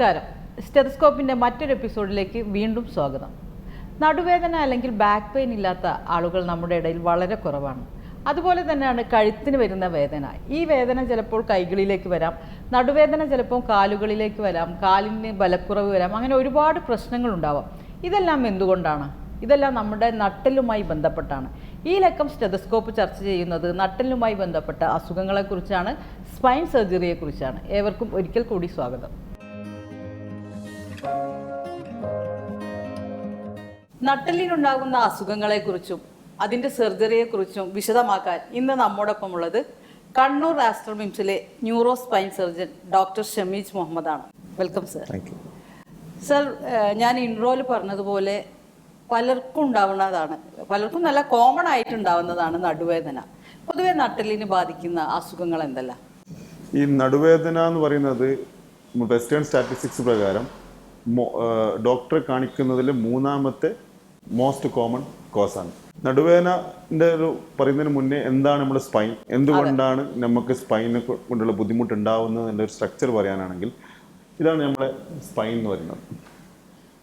നമസ്കാരം. സ്റ്റെതസ്കോപ്പിന്റെ മറ്റൊരു എപ്പിസോഡിലേക്ക് വീണ്ടും സ്വാഗതം. നടുവേദന അല്ലെങ്കിൽ ബാക്ക് പെയിൻ ഇല്ലാത്ത ആളുകൾ നമ്മുടെ ഇടയിൽ വളരെ കുറവാണ്. അതുപോലെ തന്നെയാണ് കഴുത്തിന് വരുന്ന വേദന. ഈ വേദന ചിലപ്പോൾ കൈകളിലേക്ക് വരാം നടുവേദന ചിലപ്പോൾ കാലുകളിലേക്ക് വരാം കാലിന് ബലക്കുറവ് വരാം അങ്ങനെ ഒരുപാട് പ്രശ്നങ്ങളുണ്ടാവാം ഇതെല്ലാം എന്തുകൊണ്ടാണ്? ഇതെല്ലാം നമ്മുടെ നട്ടലുമായി ബന്ധപ്പെട്ടാണ്. ഈ ലക്കം സ്റ്റെതസ്കോപ്പ് ചർച്ച ചെയ്യുന്നത് നട്ടലുമായി ബന്ധപ്പെട്ട അസുഖങ്ങളെക്കുറിച്ചാണ് സ്പൈൻ സർജറിയെക്കുറിച്ചാണ് ഏവർക്കും ഒരിക്കൽ കൂടി സ്വാഗതം. നട്ടലിനുണ്ടാകുന്ന അതിന്റെ അതിന്റെ സർജറിയെക്കുറിച്ചും വിശദമാക്കാൻ ഇന്ന് നമ്മോടൊപ്പം ഉള്ളത് കണ്ണൂർ ആസ്ട്രോമിംസിലെ മിംസിലെ neuro spine surgeon doctor Shameej മുഹമ്മദാണ്. Welcome sir. Sir ഞാൻ ഇൻട്രോയിൽ പറഞ്ഞതുപോലെ പലർക്കും ഉണ്ടാവുന്നതാണ് പലർക്കും നല്ല കോമൺ ആയിട്ടുണ്ടാവുന്നതാണ് നടുവേദന. പൊതുവെ നട്ടലിന് ബാധിക്കുന്ന അസുഖങ്ങൾ എന്തെല്ലാം? ഈ നടുവേദന എന്ന് പറയുന്നത് വെസ്റ്റേൺ സ്റ്റാറ്റിസ്റ്റിക്സ് പ്രകാരം ഡോക്ടറെ കാണിക്കുന്നതിൽ മൂന്നാമത്തെ മോസ്റ്റ് കോമൺ കോസാണ് നടുവേദനന്റെ ഒരു പറയുന്നതിന് മുന്നേ എന്താണ് നമ്മുടെ സ്പൈൻ എന്തുകൊണ്ടാണ് നമുക്ക് സ്പൈനെ കൊണ്ടുള്ള ബുദ്ധിമുട്ട് ഉണ്ടാവുന്നതിന്റെ ഒരു സ്ട്രക്ചർ പറയാനാണെങ്കിൽ ഇതാണ് നമ്മുടെ സ്പൈൻ എന്ന് പറയുന്നത്.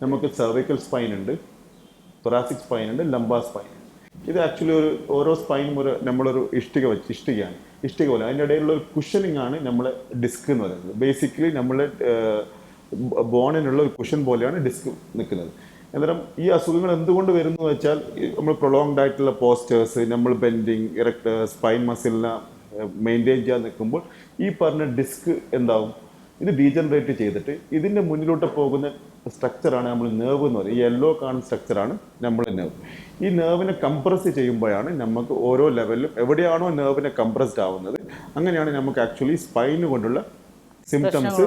നമുക്ക് സെർവിക്കൽ സ്പൈൻ ഉണ്ട് തൊറാസിക് സ്പൈൻ ഉണ്ട് ലംബാ സ്പൈൻ ഇത് ആക്ച്വലി ഒരു ഓരോ സ്പൈനും ഒരു നമ്മളൊരു ഇഷ്ടിക വെച്ച് ഇഷ്ടികയാണ്. ഇഷ്ടിക പോലെ. അതിന്റെ ഇടയിലുള്ള ഒരു കുഷനിങ് ആണ് നമ്മളെ ഡിസ്ക് എന്ന് പറയുന്നത്. ബേസിക്കലി നമ്മളെ ബോണിനുള്ള ഒരു കുഷൻ പോലെയാണ് ഡിസ്ക് നിൽക്കുന്നത്. അന്നേരം ഈ അസുഖങ്ങൾ എന്തുകൊണ്ട് വരുന്നു വെച്ചാൽ നമ്മൾ പ്രൊളോങ്ഡ് ആയിട്ടുള്ള പോസ്റ്റേഴ്സ് നമ്മൾ ബെൻഡിങ് ഇറക്ട് സ്പൈൻ മസിലിനെ മെയിന്റെയിൻ ചെയ്യാൻ നിൽക്കുമ്പോൾ ഈ പറഞ്ഞ ഡിസ്ക് എന്താവും? ഇത് ഡീജനറേറ്റ് ചെയ്തിട്ട് ഇതിന്റെ മുന്നിലോട്ട് പോകുന്ന സ്ട്രക്ചറാണ് നമ്മൾ നെർവ് എന്ന് പറയുന്നത് ഈ യെല്ലോ കാണുന്ന സ്ട്രക്ചറാണ് നമ്മൾ നെർവ് ഈ നെർവിനെ കംപ്രസ് ചെയ്യുമ്പോഴാണ് നമുക്ക് ഓരോ ലെവലിലും എവിടെയാണോ നെർവിനെ കംപ്രസ്ഡ് ആവുന്നത് അങ്ങനെയാണ് നമുക്ക് ആക്ച്വലി സ്പൈന് കൊണ്ടുള്ള സിംറ്റംസ്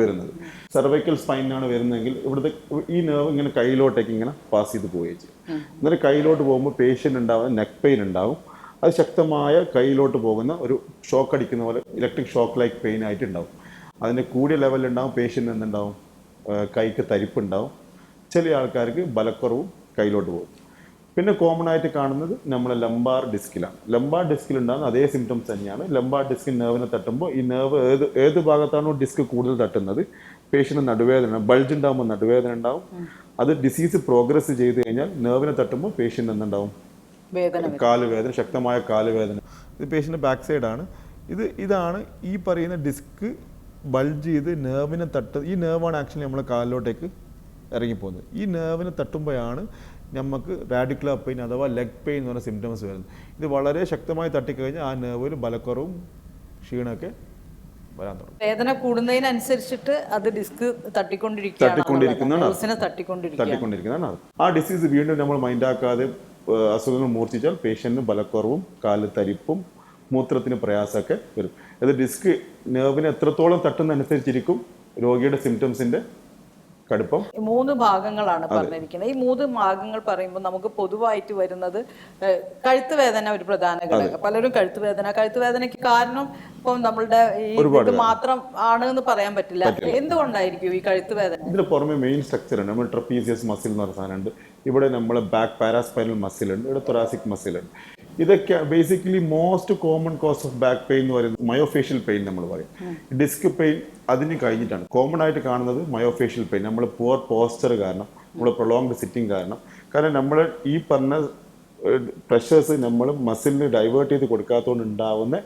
വരുന്നത്. സെർവൈക്കൽ സ്പൈനാണ് വരുന്നതെങ്കിൽ ഇവിടുത്തെ ഈ നെർവ് ഇങ്ങനെ കയ്യിലോട്ടേക്ക് ഇങ്ങനെ പാസ് ചെയ്ത് പോവുകയും ചെയ്യും. എന്നിട്ട് കയ്യിലോട്ട് പോകുമ്പോൾ പേഷ്യന്റ് ഉണ്ടാവും നെക്ക് പെയിൻ ഉണ്ടാവും. അത് ശക്തമായ കയ്യിലോട്ട് പോകുന്ന ഒരു ഷോക്ക് അടിക്കുന്ന പോലെ ഇലക്ട്രിക് ഷോക്ക് ലൈക്ക് പെയിൻ ആയിട്ട് ഉണ്ടാവും. അതിന്റെ കൂടിയ ലെവലിൽ ഉണ്ടാവും പേഷ്യന്റ് എന്തുണ്ടാവും? കൈക്ക് തരിപ്പുണ്ടാവും. ചില ആൾക്കാർക്ക് ബലക്കുറവും കയ്യിലോട്ട് പോകും. പിന്നെ കോമൺ ആയിട്ട് കാണുന്നത് നമ്മളെ ലംബാർ ഡിസ്കിലാണ് ലംബാർ ഡിസ്കിൽ ഉണ്ടാകുന്ന അതേ സിംറ്റംസ് തന്നെയാണ്. ലംബാർ ഡിസ്കിൽ നെർവിനെ തട്ടുമ്പോൾ ഈ നെർവ് ഏത് ഏത് ഭാഗത്താണോ ഡിസ്ക് കൂടുതൽ തട്ടുന്നത്? പേഷ്യന് നടുവേദന ബൾജ് ഉണ്ടാകുമ്പോൾ നടുവേദന ഉണ്ടാവും. അത് ഡിസീസ് പ്രോഗ്രസ് ചെയ്ത് കഴിഞ്ഞാൽ നെർവിനെ തട്ടുമ്പോൾ പേഷ്യന്റ് എന്തുണ്ടാവും? വേദന കാലുവേദന ശക്തമായ കാലുവേദന. ഇത് പേഷ്യന്റെ ബാക്ക് സൈഡാണ് ഇത് ഇതാണ് ഈ പറയുന്ന ഡിസ്ക് ബൾജ് ചെയ്ത് നെർവിനെ തട്ട് ഈ നെർവാണ് ആക്ച്വലി നമ്മളെ കാലിലോട്ടേക്ക് ഇറങ്ങിപ്പോകുന്നത്. ഈ നെർവിനെ തട്ടുമ്പോഴാണ് നമുക്ക് റാഡിക്കുലർ പെയിൻ അഥവാ ലെഗ് പെയിൻ എന്ന് പറഞ്ഞ സിംറ്റംസ് വരുന്നത്. ഇത് വളരെ ശക്തമായി തട്ടിക്കഴിഞ്ഞാൽ ആ നെർവിൽ ബലക്കുറവും ക്ഷീണമൊക്കെ വരാൻ തുടങ്ങും. വേദന കൂടുന്നതിനനുസരിച്ചിട്ട് അത് ഡിസ്ക് തട്ടിക്കൊണ്ടിരിക്കുന്നതാണ് തട്ടിക്കൊണ്ടിരിക്കുന്നതാണ് ആ ഡിസീസ് വീണ്ടും നമ്മൾ മൈൻഡാക്കാതെ അസുഖങ്ങൾ മൂർച്ഛിച്ചാൽ പേഷ്യന്റിന് ബലക്കുറവും കാൽ തരിപ്പും മൂത്രത്തിന് പ്രയാസമൊക്കെ വരും. അത് ഡിസ്ക് നെർവിനെ എത്രത്തോളം തട്ടുന്നതനുസരിച്ചിരിക്കും രോഗിയുടെ സിംറ്റംസിന്റെ കടുപ്പം? മൂന്ന് ഭാഗങ്ങളാണ് പറഞ്ഞിരിക്കുന്നത്. ഈ മൂന്ന് ഭാഗങ്ങൾ പറയുമ്പോൾ നമുക്ക് പൊതുവായിട്ട് വരുന്നത് കഴുത്ത് വേദന ഒരു പ്രധാന ഘടകം. പലരും കഴുത്ത് വേദന കഴുത്ത് വേദനയ്ക്ക് കാരണം ഇപ്പം നമ്മളുടെ ഈ ഇത് മാത്രം ആണ് എന്ന് പറയാൻ പറ്റില്ല. എന്തുകൊണ്ടായിരിക്കും ഈ കഴുത്ത് വേദന? ഇതിന് പുറമെ മെയിൻ സ്ട്രക്ചർ ഉണ്ട്. നമ്മൾ ട്രപ്പീസിയസ് മസിൽ എന്ന് പറഞ്ഞ സാധനമുണ്ട്. ഇവിടെ നമ്മൾ ബാക്ക് പാരാസ്പൈനൽ മസിൽ ഉണ്ട്. ഇവിടെ തൊറാസിക് മസിൽ ഉണ്ട്. ഇതൊക്കെ basically most common cause of back pain എന്ന് പറയുന്നത് മയോഫേഷ്യൽ പെയിൻ നമ്മൾ പറയും. ഡിസ്ക് പെയിൻ അതിന് കഴിഞ്ഞിട്ടാണ്. കോമൺ ആയിട്ട് കാണുന്നത് മയോഫേഷ്യൽ പെയിൻ നമ്മൾ പുവർ പോസ്ചർ കാരണം നമ്മൾ പ്രൊളോങ്ഡ് സിറ്റിംഗ് കാരണം. കാരണം നമ്മൾ ഈ പറഞ്ഞ പ്രഷേഴ്സ് നമ്മൾ മസിലിന് ഡൈവേർട്ട് ചെയ്ത് കൊടുക്കാത്തതുകൊണ്ട് ഉണ്ടാവുന്ന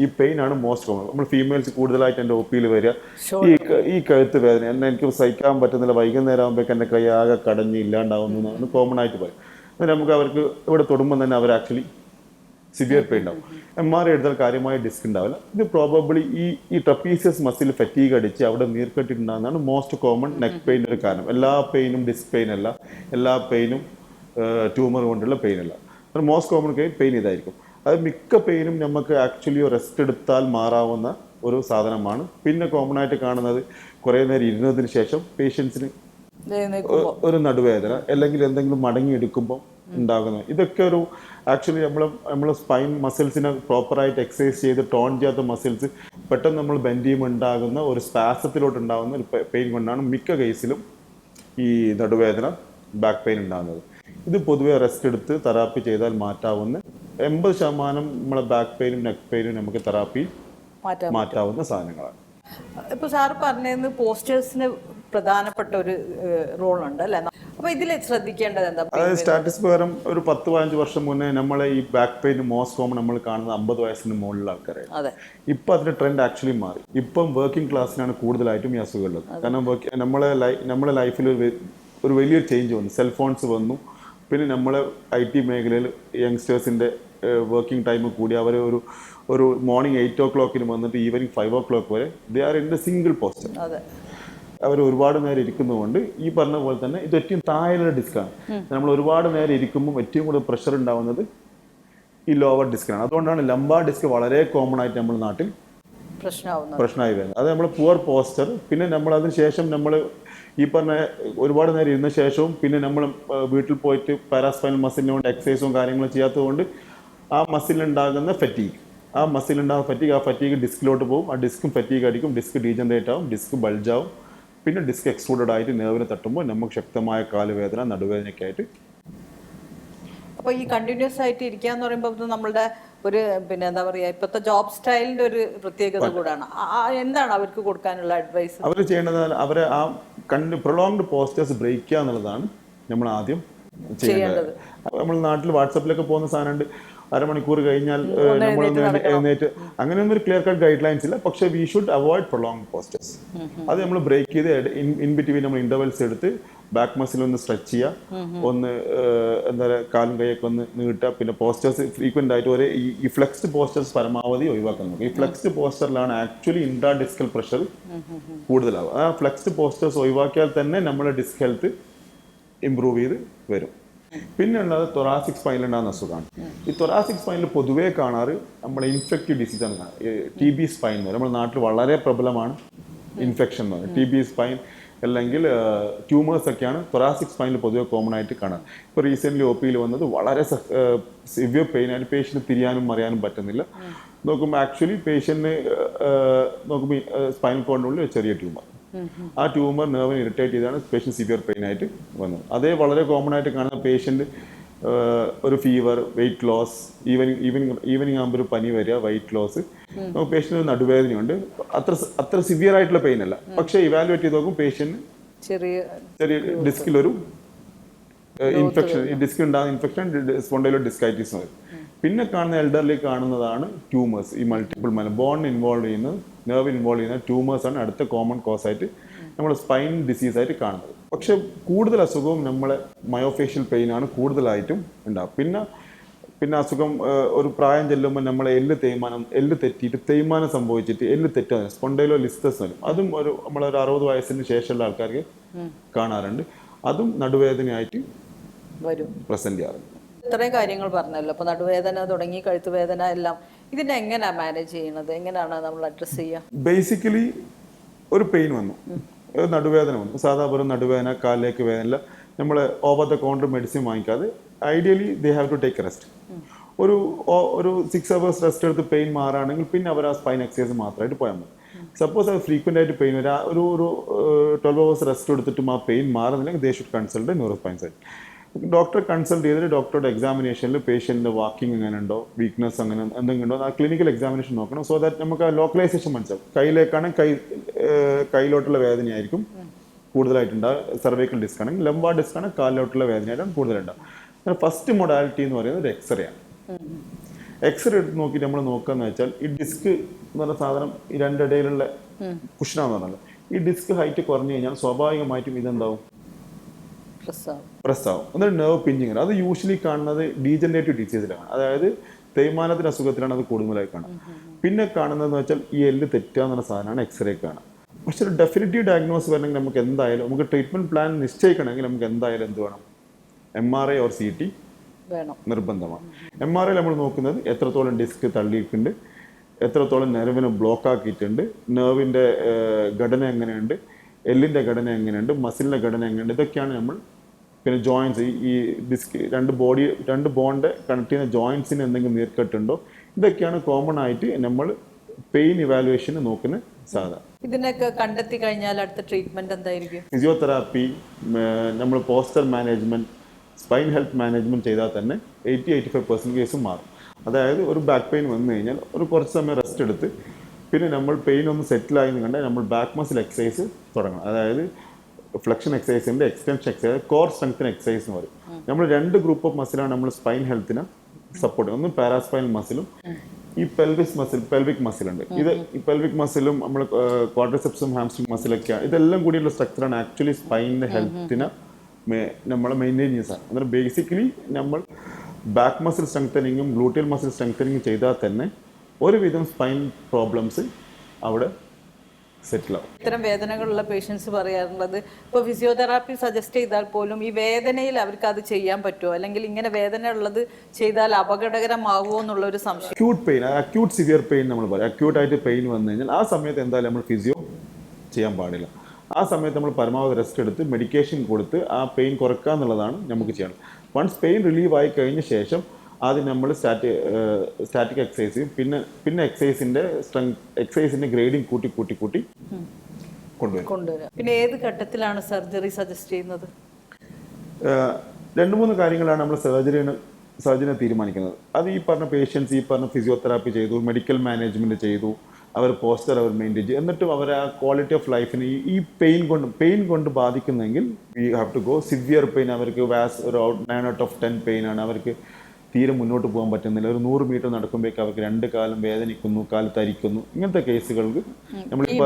ഈ പെയിൻ ആണ് മോസ്റ്റ് കോമൺ നമ്മൾ ഫീമെയിൽസ് കൂടുതലായിട്ട് എന്റെ ഒ പിയിൽ വരിക. ഈ ഈ കഴുത്ത് വേദന. എന്നെ എനിക്ക് സഹിക്കാൻ പറ്റുന്നില്ല. വൈകുന്നേരം ആകുമ്പോഴേക്ക് എന്റെ കൈ ആകെ കടഞ്ഞ് ഇല്ലാണ്ടാവുന്നു എന്നാണ് കോമൺ ആയിട്ട് പറയും. നമുക്ക് അവർക്ക് ഇവിടെ തൊടുമ്പോൾ തന്നെ അവർ ആക്ച്വലി സിവിയർ പെയിൻ ഉണ്ടാവും. എം ആർ എടുത്താൽ കാര്യമായ ഡിസ്ക് ഉണ്ടാവില്ല. ഇത് പ്രോബബ്ലി ഈ ഈ ട്രപ്പീസിയസ് മസിൽ ഫറ്റീഗ് അടിച്ച് അവിടെ നീർക്കെട്ടിട്ടുണ്ടാകുന്നതാണ് മോസ്റ്റ് കോമൺ നെക്ക് പെയിൻ ഒരു കാരണം. എല്ലാ പെയിനും ഡിസ്ക് പെയിൻ അല്ല. എല്ലാ പെയിനും ട്യൂമർ കൊണ്ടുള്ള പെയിൻ അല്ല. മോസ്റ്റ് കോമൺ പെയിൻ ഇതായിരിക്കും. അത് മിക്ക പെയിനും നമുക്ക് ആക്ച്വലി റെസ്റ്റ് എടുത്താൽ മാറാവുന്ന ഒരു സാധനമാണ്. പിന്നെ കോമൺ ആയിട്ട് കാണുന്നത് കുറേ നേരം ഇരുന്നതിന് ശേഷം പേഷ്യൻസിന് ഒരു നടുവേദന അല്ലെങ്കിൽ എന്തെങ്കിലും മടങ്ങി എടുക്കുമ്പോൾ ഉണ്ടാകുന്നത്. ഇതൊക്കെ ഒരു ആക്ച്വലി നമ്മൾ നമ്മൾ സ്പൈൻ മസിൽസിനെ പ്രോപ്പറായിട്ട് എക്സസൈസ് ചെയ്ത് ടോൺ ചെയ്യാത്ത മസിൽസ് പെട്ടെന്ന് നമ്മൾ ബെൻഡ് ചെയ്യുമ്പോൾ ഉണ്ടാകുന്ന ഒരു സ്പാസത്തിലോട്ട് ഉണ്ടാകുന്ന ഒരു പെയിൻ കൊണ്ടാണ് മിക്ക കേസിലും ഈ നടുവേദന ബാക്ക് പെയിൻ ഉണ്ടാകുന്നത്. ഇത് പൊതുവേ റെസ്റ്റ് എടുത്ത് തെറാപ്പി ചെയ്താൽ മാറ്റാവുന്ന എൺപത് ശതമാനം നമ്മളെ ബാക്ക് പെയിനും നെക്ക് പെയിനും നമുക്ക് തെറാപ്പി മാറ്റാവുന്ന സാധനങ്ങളാണ്. ഇപ്പൊ സാർ പറഞ്ഞിരുന്നു പോസ്റ്റേഴ്സിന് പ്രധാനപ്പെട്ട ഒരു റോൾ ഉണ്ട് അല്ലെ? അപ്പൊ ഇതിൽ ശ്രദ്ധിക്കേണ്ടത് എന്താ? അതായത് സ്റ്റാറ്റസ് പ്രകാരം ഒരു പത്ത് പതിനഞ്ച് വർഷം മുന്നേ നമ്മളെ ഈ ബാക്ക് പെയിൻ മോസ്റ്റ് കോമൺ നമ്മൾ കാണുന്നത് അമ്പത് വയസ്സിന് മുകളിലുള്ള ആൾക്കാരായിരുന്നു. ഇപ്പൊ അതിന്റെ ട്രെൻഡ് ആക്ച്വലി മാറി. ഇപ്പം വർക്കിംഗ് ക്ലാസ്സിനാണ് കൂടുതലായിട്ടും ഈ അസുഖമുള്ളത്. കാരണം work- നമ്മളെ നമ്മളെ ലൈഫിൽ ഒരു വലിയൊരു ചേഞ്ച് വന്നു. സെൽഫോൺസ് വന്നു. പിന്നെ നമ്മളെ ഐ ടി മേഖലയിൽ യങ്സ്റ്റേഴ്സിന്റെ വർക്കിംഗ് ടൈം കൂടി അവർ ഒരു ഒരു മോർണിംഗ് എയ്റ്റ് ഓ ക്ലോക്കിന് വന്നിട്ട് ഈവനിങ് ഫൈവ് ഓ ക്ലോക്ക് വരെ they are in the single posture അവർ ഒരുപാട് നേരം ഇരിക്കുന്നതുകൊണ്ട് ഈ പറഞ്ഞ പോലെ തന്നെ ഇത് ഏറ്റവും താഴെയുള്ള ഡിസ്കാണ് നമ്മൾ ഒരുപാട് നേരം ഇരിക്കുമ്പോൾ ഏറ്റവും കൂടുതൽ പ്രഷർ ഉണ്ടാവുന്നത് ഈ ലോവർ ഡിസ്കിനാണ് അതുകൊണ്ടാണ് ലംബാ ഡിസ്ക് വളരെ കോമൺ ആയിട്ട് നമ്മുടെ നാട്ടിൽ പ്രശ്നമായി വരുന്നത്. അത് നമ്മൾ പുവർ പോസ്റ്റർ പിന്നെ നമ്മൾ അതിന് ശേഷം നമ്മൾ ഈ പറഞ്ഞ ഒരുപാട് നേരം ഇരുന്ന ശേഷവും പിന്നെ നമ്മൾ വീട്ടിൽ പോയിട്ട് പാരാസ്പൈനൽ മസിലിനെ കൊണ്ട് എക്സസൈസും കാര്യങ്ങളും ചെയ്യാത്തതുകൊണ്ട് ആ മസിലുണ്ടാകുന്ന ഫറ്റീഗ് ആ മസിലുണ്ടാകുന്ന ഫറ്റീഗ് ആ ഫറ്റീഗ് ഡിസ്കിലോട്ട് പോകും. ആ ഡിസ്കും ഫറ്റീഗ് അടിക്കും. ഡിസ്ക് ഡീജനറേറ്റ് ആവും. ഡിസ്ക് ബൾജാവും പിന്നെ ഡിസ്ക് എക്സ്ക്ലൂഡഡ് ആയിട്ട് നേവിനെ തട്ടുമ്പോൾ നമുക്ക് ശക്തമായ കാലുവേദന നടുവേദനയൊക്കെ ആയിട്ട് അപ്പോൾ ഈ കണ്ടിന്യൂസ് ആയിട്ട് ഇരിക്കുക എന്ന് പറയുമ്പോൾ നമ്മളുടെ ഒരു പിന്നെ എന്താ പറയുക ഇപ്പോഴത്തെ ജോബ് സ്റ്റൈലിന്റെ ഒരു പ്രത്യേകത കൂടാണ്. എന്താണ് അവർക്ക് കൊടുക്കാനുള്ള അഡ്വൈസ് അവർ ചെയ്യേണ്ടത് അവരെ ആ കണ്ട് പ്രൊലോങ്ഡ് പോസ്റ്റേഴ്സ് ബ്രേക്ക് എന്നുള്ളതാണ് നമ്മൾ ആദ്യം ചെയ്യേണ്ടത്. നമ്മൾ നാട്ടിൽ വാട്സപ്പിലൊക്കെ പോകുന്ന സാധനമുണ്ട്. അരമണിക്കൂർ കഴിഞ്ഞാൽ നമ്മൾ എഴുന്നേറ്റ് അങ്ങനെയൊന്നും ഒരു ക്ലിയർ കട്ട് ഗൈഡ് ലൈൻസ് ഇല്ല പക്ഷെ we should avoid prolong postures അത് നമ്മൾ ബ്രേക്ക് ചെയ്ത് ഇൻ ബിറ്റ്വീൻ നമ്മൾ ഇന്റർവെൽസ് എടുത്ത് ബാക്ക് മസിൽ ഒന്ന് സ്ട്രെച്ച് ചെയ്യുക ഒന്ന് എന്താ പറയുക കാലും കൈയൊക്കെ ഒന്ന് നീട്ടുക പിന്നെ പോസ്റ്റേഴ്സ് ഫ്രീക്വന്റ് ആയിട്ട് ഒരു ഈ- ഈ ഫ്ലെക്സ്ഡ് പോസ്റ്റേഴ്സ് പരമാവധി ഒഴിവാക്കാൻ നോക്കുക. ഈ ഫ്ലെക്സ്ഡ് പോസ്റ്ററിലാണ് ആക്ച്വലി ഇൻട്രാ ഡിസ്കൽ പ്രഷർ കൂടുതലാവുക. ആ ഫ്ലെക്സ്ഡ് പോസ്റ്റേഴ്സ് ഒഴിവാക്കിയാൽ തന്നെ നമ്മുടെ ഡിസ്ക് ഹെൽത്ത് ഇമ്പ്രൂവ് ചെയ്ത് വരും. പിന്നെ ഉള്ളത് തൊറാസിക് സ്പൈനിലുണ്ടാകുന്ന അസുഖമാണ്. ഈ തൊറാസിക് സ്പൈനിൽ പൊതുവേ കാണാറ് നമ്മുടെ ഇൻഫെക്റ്റീവ് ഡിസീസ് ആണ്. ടി ബി സ്പൈൻ എന്ന് നമ്മുടെ നാട്ടിൽ വളരെ പ്രബലമാണ് ഇൻഫെക്ഷൻ എന്ന് പറയുന്നത്. ടി ബി സ്പൈൻ അല്ലെങ്കിൽ ട്യൂമേഴ്സ് ഒക്കെയാണ് തൊറാസിക് സ്പൈനിൽ പൊതുവെ കോമൺ ആയിട്ട് കാണാം ഇപ്പോൾ റീസെന്റ്ലി ഒ പിയിൽ വന്നത് വളരെ സിവിയർ പെയിൻ ആയിട്ട് പേഷ്യന്റ് തിരിയാനും മറിയാനും പറ്റുന്നില്ല. നോക്കുമ്പോൾ ആക്ച്വലി പേഷ്യന്റിന് നോക്കുമ്പോൾ സ്പൈനൽ കോഡിനുള്ളിൽ ഒരു ചെറിയ ട്യൂമർ ആ ട്യൂമർ നെർവിന് ഇറിറ്റേറ്റ് ചെയ്താണ് പേഷ്യൻ സിവിയർ പെയിൻ ആയിട്ട് വന്നത്. അതേ വളരെ കോമൺ ആയിട്ട് കാണുന്ന പേഷ്യന്റ് ഒരു fever weight loss evening evening evening ആകുമ്പോൾ ഒരു പനി വരിക വെയിറ്റ് ലോസ് നമുക്ക് പേഷ്യന്റ് നടുവേദനയുണ്ട്. അത്ര അത്ര സിവിയർ ആയിട്ടുള്ള പെയിൻ അല്ല. പക്ഷേ ഇവാലുവേറ്റ് ചെയ്ത് നോക്കും പേഷ്യന്റ് ചെറിയ ചെറിയ ഡിസ്കിലൊരു ഇൻഫെക്ഷൻ ഡിസ്കിൽ ഡിസ്ക് ഉണ്ടാകുന്ന ഇൻഫെക്ഷൻ സ്പോണ്ടൈലോ ഡിസ്കൈറ്റിസ് വരും പിന്നെ കാണുന്ന എൽഡർലി കാണുന്നതാണ് ട്യൂമേഴ്സ് ഈ മൾട്ടിപ്പിൾ മല ബോൺ ഇൻവോൾവ് ചെയ്യുന്ന നെർവ് ഇൻവോൾവ് ചെയ്യുന്ന ട്യൂമേഴ്സ് ആണ് അടുത്ത കോമൺ കോസ് ആയിട്ട് നമ്മൾ സ്പൈൻ ഡിസീസ് ആയിട്ട് കാണുന്നത്. പക്ഷെ കൂടുതൽ അസുഖവും നമ്മളെ മയോഫേഷ്യൽ പെയിൻ ആണ് കൂടുതലായിട്ടും ഉണ്ടാകും പിന്നെ പിന്നെ അസുഖം ഒരു പ്രായം ചെല്ലുമ്പോൾ നമ്മളെ എല്ല് തേയ്മാനം എല്ല് തെറ്റിയിട്ട് തേയ്മാനം സംഭവിച്ചിട്ട് എല്ല് തെറ്റാൻ സ്പൊണ്ടയിലോ ലിസ്റ്റസ് വരും. അതും ഒരു നമ്മളൊരു അറുപത് വയസ്സിന് ശേഷമുള്ള ആൾക്കാർക്ക് കാണാറുണ്ട്. അതും നടുവേദനയായിട്ട് വരും. പ്രസന്റ് ചെയ്യാറുണ്ട്. ഇത്രയും കാര്യങ്ങൾ പറഞ്ഞല്ലോ. അപ്പൊ നടുവേദന തുടങ്ങി കഴുത്തുവേദന എല്ലാം. ഇതിനെ എങ്ങനെയാ മാനേജ് ചെയ്യണത്? എങ്ങനെയാണ് നമ്മൾ അഡ്രസ് ചെയ്യുക ബേസിക്കലി ഒരു പെയിൻ വന്നു. നടുവേദന വന്നു. സാധാരണ നടുവേദന കാലിലേക്ക് വേദന നമ്മൾ over the counter medicine വാങ്ങിക്കാതെ ideally they have to take rest ഒരു ഒരു സിക്സ് അവേഴ്സ് റെസ്റ്റ് എടുത്ത് പെയിൻ മാറുകയാണെങ്കിൽ പിന്നെ അവർ ആ സ്പൈൻ എക്സസൈസ് മാത്രമായിട്ട് പോയാൽ മതി. സപ്പോസ് അത് ഫ്രീക്വന്റ് ആയിട്ട് പെയിൻ വരാ. ഒരു ഒരു ട്വൽവ് അവേഴ്സ് റെസ്റ്റ് എടുത്തിട്ടും ആ pain മാറുന്നില്ലെങ്കിൽ they should consult neuro spine side ഡോക്ടറെ കൺസൾട്ട് ചെയ്തിട്ട് ഡോക്ടറുടെ എക്സാമിനേഷനിൽ പേഷ്യന്റെ വാക്കിംഗ് എങ്ങനെ ഉണ്ടോ വീക്ക്നെസ് അങ്ങനെ എന്തെങ്കിലും ഉണ്ടോ ആ ക്ലിനിക്കൽ എക്സാമിനേഷൻ നോക്കണം. സോ ദാറ്റ് നമുക്ക് ആ ലോക്കലൈസേഷൻ മനസ്സിലാവും. കയ്യിലേക്കാണ് കൈ കയ്യിലോട്ടുള്ള വേദനയായിരിക്കും കൂടുതലായിട്ടുണ്ടാകുക സെർവൈക്കൽ ഡിസ്ക് ആണെങ്കിൽ ലംബാർ ഡിസ്ക് ആണ് കാലിലോട്ടുള്ള വേദനയായിട്ടാണ് കൂടുതലുണ്ടാവുക. ഫസ്റ്റ് മൊഡാലിറ്റി എന്ന് പറയുന്നത് എക്സ്റേ ആണ്. എക്സ്റേ എടുത്ത് നോക്കിയിട്ട് നമ്മൾ നോക്കുകയെന്ന് വെച്ചാൽ ഈ ഡിസ്ക് എന്ന് പറഞ്ഞ സാധനം ഈ രണ്ടിടയിലുള്ള കുഷനാന്ന് പറഞ്ഞത് ഈ ഡിസ്ക് ഹൈറ്റ് കുറഞ്ഞു കഴിഞ്ഞാൽ സ്വാഭാവികമായിട്ടും ഇതെന്താവും? പ്രസവം പ്രസ് ആവും എന്നിട്ട് നെർവ് പിഞ്ചിങ് അത് യൂഷ്വലി കാണുന്നത് ഡീജനറേറ്റീവ് ഡിസീസിലാണ് അതായത് തേയ്മാനത്തിന്റെ അസുഖത്തിലാണ് അത് കൂടുതലായി കാണുക. പിന്നെ കാണുന്നതെന്ന് വെച്ചാൽ ഈ എല്ല് തെറ്റുക എന്നുള്ള സാധനമാണ് എക്സ്റേ കാണുക. പക്ഷെ ഒരു ഡെഫിനറ്റീവ് ഡയഗ്നോസ് വരണമെങ്കിൽ നമുക്ക് എന്തായാലും നമുക്ക് ട്രീറ്റ്മെന്റ് പ്ലാൻ നിശ്ചയിക്കണമെങ്കിൽ നമുക്ക് എന്തായാലും എന്ത് വേണം? M R I or C T വേണം. നിർബന്ധമാണ്. എം ആർ ഐ നമ്മൾ നോക്കുന്നത് എത്രത്തോളം ഡിസ്ക് തള്ളിയിട്ടുണ്ട് എത്രത്തോളം നെർവിനെ ബ്ലോക്ക് ആക്കിയിട്ടുണ്ട് നെർവിന്റെ ഘടന എങ്ങനെയുണ്ട് എല്ലിന്റെ ഘടന എങ്ങനെയുണ്ട് മസിലിന്റെ ഘടന എങ്ങനെയുണ്ട് ഇതൊക്കെയാണ് നമ്മൾ പിന്നെ ജോയിൻസ് ഈ ഡിസ്ക് രണ്ട് ബോഡി രണ്ട് ബോണ്ട് കണക്ട് ചെയ്യുന്ന ജോയിൻസിന് എന്തെങ്കിലും നീർക്കെട്ടുണ്ടോ ഇതൊക്കെയാണ് കോമൺ ആയിട്ട് നമ്മൾ പെയിൻ ഇവാലുവേഷന് നോക്കുന്ന സാധനം. ഇതിനൊക്കെ കണ്ടെത്തി കഴിഞ്ഞാൽ അടുത്ത ട്രീറ്റ്മെന്റ് എന്തായിരിക്കും? ഫിസിയോതെറാപ്പി നമ്മൾ posture management spine health management ചെയ്താൽ തന്നെ എയ്റ്റി എയ്റ്റി ഫൈവ് പെർസെന്റ് കേസും മാറും. അതായത് ഒരു ബാക്ക് പെയിൻ വന്നു കഴിഞ്ഞാൽ ഒരു കുറച്ച് സമയം റെസ്റ്റ് എടുത്ത് പിന്നെ നമ്മൾ പെയിൻ ഒന്ന് സെറ്റിലായി കണ്ടാൽ നമ്മൾ ബാക്ക് മസിൽ എക്സസൈസ് തുടങ്ങണം. അതായത് ഫ്ലെക്ഷൻ എക്സസൈസിന്റെ എക്സ്റ്റൻഷൻ എക്സസൈസ് കോർ സ്ട്രെങ്ത്തിന് എക്സസൈസ് എന്ന് പറയും. നമ്മൾ രണ്ട് ഗ്രൂപ്പ് ഓഫ് മസിലാണ് നമ്മൾ സ്പൈൻ ഹെൽത്തിന് സപ്പോർട്ട് ഒന്ന് പാരാസ്പൈനൽ മസിലും ഈ പെൽവിസ് മസിൽ പെൽവിക് മസിൽ ഉണ്ട്. ഇത് ഈ പെൽവിക് മസിലും നമ്മൾ ക്വാഡ്രസെപ്സും ഹാംസ്ട്രിങ് മസിലൊക്കെയാണ് ഇതെല്ലാം കൂടിയുള്ള സ്ട്രക്ചറാണ് ആക്ച്വലി സ്പൈനിന്റെ ഹെൽത്തിന് നമ്മൾ മെയിന്റെയിൻ ചെയ്യുന്ന സാധനം അന്നേരം ബേസിക്കലി നമ്മൾ ബാക്ക് മസിൽ സ്ട്രെങ്തനിങ്ങും ഗ്ലൂട്ടിയൽ മസിൽ സ്ട്രെങ്തനിങ്ങും ചെയ്താൽ തന്നെ ഒരുവിധം സ്പൈൻ പ്രോബ്ലംസ് അവിടെ സെറ്റിലാവും ഇത്തരം വേദനകളുള്ള പേഷ്യൻസ് പറയാറുള്ളത് ഇപ്പോൾ ഫിസിയോതെറാപ്പി സജസ്റ്റ് ചെയ്താൽ പോലും ഈ വേദനയിൽ അവർക്ക് അത് ചെയ്യാൻ പറ്റുമോ? അല്ലെങ്കിൽ ഇങ്ങനെ വേദന ഉള്ളത് ചെയ്താൽ അപകടകരമാകുമോ എന്നുള്ള ഒരു സംശയം acute pain acute severe pain നമ്മൾ പറയും. അക്യൂട്ട് ആയിട്ട് പെയിൻ വന്നു കഴിഞ്ഞാൽ ആ സമയത്ത് എന്തായാലും നമ്മൾ ഫിസിയോ ചെയ്യാൻ പാടില്ല. ആ സമയത്ത് നമ്മൾ പരമാവധി റെസ്റ്റ് എടുത്ത് മെഡിക്കേഷൻ കൊടുത്ത് ആ പെയിൻ കുറക്കുക എന്നുള്ളതാണ് നമുക്ക് ചെയ്യണം വൺസ് പെയിൻ റിലീവ് ആയി കഴിഞ്ഞ ശേഷം ആദ്യം നമ്മൾ സ്റ്റാറ്റി സ്റ്റാറ്റിക് എക്സസൈസ് പിന്നെ പിന്നെ എക്സസൈസിന്റെ സ്ട്രെങ് എക്സസൈസിന്റെ ഗ്രേഡിങ് കൂട്ടി കൂട്ടി കൂട്ടി കൊണ്ടുവരും. പിന്നെ ഏത് ഘട്ടത്തിലാണ് സർജറി സജസ്റ്റ് ചെയ്യുന്നത്? രണ്ട് മൂന്ന് കാര്യങ്ങളാണ് നമ്മൾ സർജറിന് സർജറിനെ തീരുമാനിക്കുന്നത്. അത് ഈ പറഞ്ഞ പേഷ്യൻസ് ഈ പറഞ്ഞ ഫിസിയോതെറാപ്പി ചെയ്തു മെഡിക്കൽ മാനേജ്മെന്റ് ചെയ്തു അവർ പോസ്റ്റർ അവർ മെയിന്റെയിൻ ചെയ്തു. എന്നിട്ടും അവർ ആ ക്വാളിറ്റി ഓഫ് ലൈഫിന് ഈ- ഈ പെയിൻ കൊണ്ട് പെയിൻ കൊണ്ട് ബാധിക്കുന്നെങ്കിൽ we have to go severe pain അവർക്ക് വാസ് ഒരു nine out of ten pain ആണ്. അവർക്ക് തീരെ മുന്നോട്ട് പോകാൻ പറ്റുന്നില്ല. ഒരു നൂറ് മീറ്റർ നടക്കുമ്പോഴേക്ക് അവർക്ക് രണ്ട് കാലം വേദനിക്കുന്നു കാൽ തരിക്കുന്നു. ഇങ്ങനത്തെ കേസുകൾക്ക് നമ്മൾ ഈ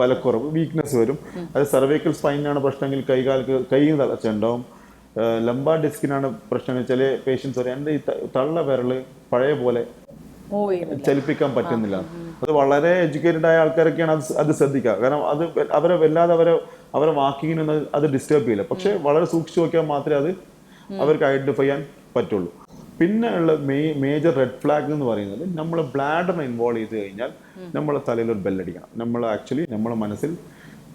ബലക്കുറവ് വീക്ക്നെസ് വരും. അത് സർവൈക്കൽ സ്പൈനാണ് പ്രശ്നമെങ്കിൽ കൈകാൽക്ക് കൈ തളച്ചുണ്ടാവും. ലംബാർ ഡിസ്കിനാണ് പ്രശ്നം ചില പേഷ്യൻസ് പറയും എന്റെ ഈ തള്ള വിരൽ പഴയ പോലെ ചലിപ്പിക്കാൻ പറ്റുന്നില്ല. അത് വളരെ എഡ്യൂക്കേറ്റഡ് ആയ ആൾക്കാരൊക്കെയാണ് അത് അത് ശ്രദ്ധിക്കുക. കാരണം അത് അവരെ വല്ലാതെ അവരെ അവരെ വാക്കിങ്ങിനൊന്നും അത് അത് ഡിസ്റ്റർബ് ചെയ്യില്ല. പക്ഷെ വളരെ സൂക്ഷിച്ചു നോക്കിയാൽ മാത്രമേ അത് അവർക്ക് ഐഡന്റിഫൈ ചെയ്യാൻ പറ്റുള്ളൂ. പിന്നെ ഉള്ള മെയ് മേജർ റെഡ് ഫ്ലാഗ് എന്ന് പറയുന്നത് നമ്മൾ ബ്ലാഡറിനെ ഇൻവോൾവ് ചെയ്ത് കഴിഞ്ഞാൽ നമ്മളെ തലയിൽ ഒരു ബെല്ലടിക്കണം നമ്മൾ ആക്ച്വലി നമ്മളെ മനസ്സിൽ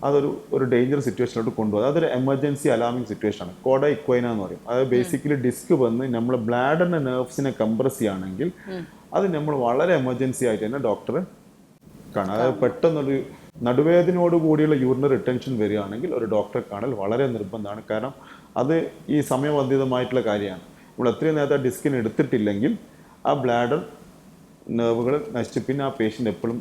അതൊരു ഒരു ഡേഞ്ചർ സിറ്റുവേഷനിലോട്ട് കൊണ്ടുപോകും. അതൊരു എമർജൻസി അലാമിങ് സിറ്റുവേഷൻ ആണ്. കോഡ ഇക്വൈന എന്ന് പറയും. അതായത് ബേസിക്കലി ഡിസ്ക് വന്ന് നമ്മൾ ബ്ലാഡറിന്റെ നെർവ്സിനെ കംപ്രസ് ചെയ്യുകയാണെങ്കിൽ അത് നമ്മൾ വളരെ എമർജൻസി ആയിട്ട് തന്നെ ഡോക്ടറെ കാണാം. അതായത് പെട്ടെന്നൊരു നടുവേദനയോട് കൂടിയുള്ള യൂറിനറി റിട്ടൻഷൻ വരികയാണെങ്കിൽ ഒരു ഡോക്ടറെ കാണൽ വളരെ നിർബന്ധമാണ്. കാരണം അത് ഈ സമയബന്ധിതമായിട്ടുള്ള കാര്യമാണ്. നമ്മൾ എത്രയും നേരത്തെ ഡിസ്കിന് എടുത്തിട്ടില്ലെങ്കിൽ ആ ബ്ലാഡർ നെർവുകൾ നശിച്ച് പിന്നെ ആ പേഷ്യന്റ് എപ്പോഴും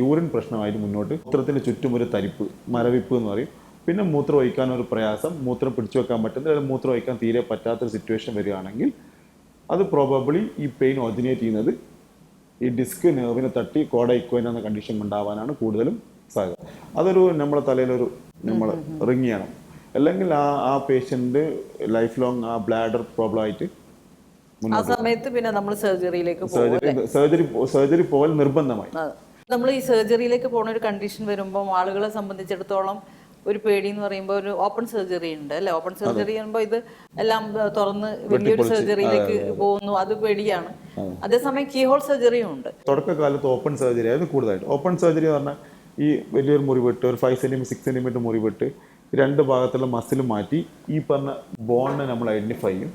യൂറിൻ പ്രശ്നമായിട്ട് മുന്നോട്ട് മൂത്രത്തിന് ചുറ്റും ഒരു തരിപ്പ് മരവിപ്പ് എന്ന് പറയും. പിന്നെ മൂത്രം ഒഴിക്കാൻ ഒരു പ്രയാസം മൂത്രം പിടിച്ചു വെക്കാൻ പറ്റുന്ന അല്ലെങ്കിൽ മൂത്രം ഒഴിക്കാൻ തീരെ പറ്റാത്തൊരു സിറ്റുവേഷൻ വരികയാണെങ്കിൽ അത് പ്രോബബ്ലി ഈ പെയിൻ ഒറിജിനേറ്റ് ചെയ്യുന്നത് ഈ ഡിസ്ക് നെർവിനെ തട്ടി ഇക്വൈൻ എന്ന കണ്ടീഷൻ ഉണ്ടാവാനാണ് കൂടുതലും സാധ്യത. അതൊരു നമ്മുടെ തലയിലൊരു നമ്മൾ റിങ്ങിയാണ് അല്ലെങ്കിൽ ആ ആ പേഷ്യന്റ് ലൈഫ് ലോങ് ആ ബ്ലാഡർ പ്രോബ്ലം ആയിട്ട് ആ സമയത്ത് പിന്നെ നമ്മൾ സർജറിയിലേക്ക് സർജറി സർജറി സർജറി പോകൽ നിർബന്ധമായി. നമ്മൾ ഈ സർജറിയിലേക്ക് പോകുന്ന ഒരു കണ്ടീഷൻ വരുമ്പോൾ ആളുകളെ സംബന്ധിച്ചിടത്തോളം ഒരു പേടി എന്ന് പറയുമ്പോൾ ഒരു ഓപ്പൺ സർജറി ഉണ്ട് അല്ലെ? ഓപ്പൺ സർജറി ചെയ്യുമ്പോൾ ഇത് എല്ലാം തുറന്ന് വലിയൊരു സർജറിയിലേക്ക് പോകുന്നു അത് പേടിയാണ്. അതേസമയം കീഹോൾ സർജറിയും ഉണ്ട്. തുടക്കകാലത്ത് ഓപ്പൺ സർജറി ആയിരുന്നു കൂടുതലായിട്ട്. ഓപ്പൺ സർജറി എന്ന് പറഞ്ഞാൽ ഈ വലിയൊരു മുറിവിട്ട് ഒരു ഫൈവ് സെന്റിമീറ്റർ സിക്സ് സെന്റിമീറ്റർ മുറിവിട്ട് രണ്ട് ഭാഗത്തുള്ള മസിൽ മാറ്റി ഈ പറഞ്ഞ ബോണിനെ നമ്മൾ ഐഡന്റിഫൈ ചെയ്യും.